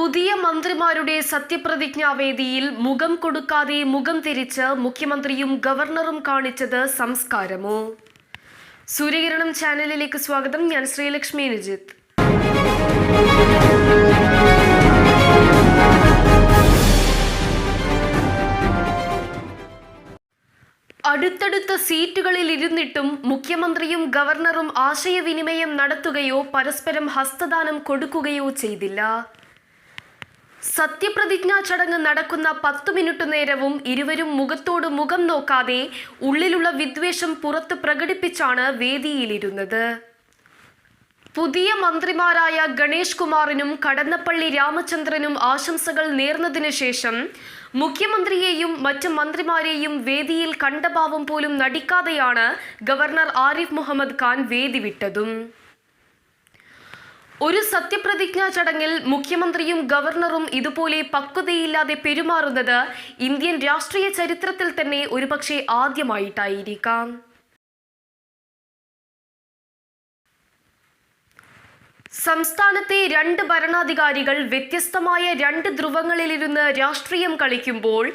പുതിയ മന്ത്രിമാരുടെ സത്യപ്രതിജ്ഞാവേദിയിൽ മുഖം കൊടുക്കാതെ മുഖം തിരിച്ച് മുഖ്യമന്ത്രിയും ഗവർണറും കാണിച്ചത് സംസ്കാരമോ? സൂര്യകിരണം ചാനലിലേക്ക് സ്വാഗതം. ഞാൻ ശ്രീലക്ഷ്മി അനുജിത്ത് അടുത്തടുത്ത സീറ്റുകളിൽ ഇരുന്നിട്ടും മുഖ്യമന്ത്രിയും ഗവർണറും ആശയവിനിമയം നടത്തുകയോ പരസ്പരം ഹസ്തദാനം കൊടുക്കുകയോ ചെയ്തില്ല. സത്യപ്രതിജ്ഞാ ചടങ്ങ് നടക്കുന്ന പത്തു മിനിറ്റ് നേരവും ഇരുവരും മുഖത്തോട് മുഖം നോക്കാതെ ഉള്ളിലുള്ള വിദ്വേഷം പുറത്ത് പ്രകടിപ്പിച്ചാണ് വേദിയിലിരുന്നത്. പുതിയ മന്ത്രിമാരായ ഗണേഷ് കുമാറിനും കടന്നപ്പള്ളി രാമചന്ദ്രനും ആശംസകൾ നേർന്നതിനു ശേഷം മുഖ്യമന്ത്രിയെയും മറ്റ് മന്ത്രിമാരെയും വേദിയിൽ കണ്ട ഭാവം പോലും നടിക്കാതെയാണ് ഗവർണർ ആരിഫ് മുഹമ്മദ് ഖാൻ വേദി വിട്ടതും. ഒരു സത്യപ്രതിജ്ഞാ ചടങ്ങിൽ മുഖ്യമന്ത്രിയും ഗവർണറും ഇതുപോലെ പക്വതയില്ലാതെ പെരുമാറുന്നത് ഇന്ത്യൻ രാഷ്ട്രീയ ചരിത്രത്തിൽ തന്നെ ഒരുപക്ഷെ ആദ്യമായിട്ടായിരിക്കാം. സംസ്ഥാനത്തെ രണ്ട് ഭരണാധികാരികൾ വ്യത്യസ്തമായ രണ്ട് ധ്രുവങ്ങളിലിരുന്ന് രാഷ്ട്രീയം കളിക്കുമ്പോൾ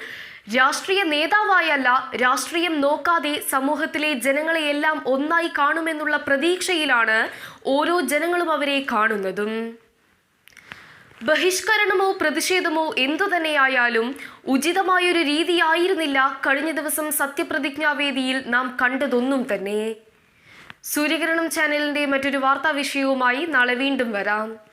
രാഷ്ട്രീയ നേതാവായല്ല രാഷ്ട്രീയം നോക്കാതെ സമൂഹത്തിലെ ജനങ്ങളെയെല്ലാം ഒന്നായി കാണുമെന്നുള്ള പ്രതീക്ഷയിലാണ് ഓരോ ജനങ്ങളും അവരെ കാണുന്നതും. ബഹിഷ്കരണമോ പ്രതിഷേധമോ എന്തു തന്നെയായാലും ഉചിതമായൊരു രീതിയായിരുന്നില്ല കഴിഞ്ഞ ദിവസം സത്യപ്രതിജ്ഞാവേദിയിൽ നാം കണ്ടതൊന്നും തന്നെ. സൂര്യകിരണം ചാനലിന്റെ മറ്റൊരു വാർത്താ വിഷയവുമായി നാളെ വീണ്ടും വരാം.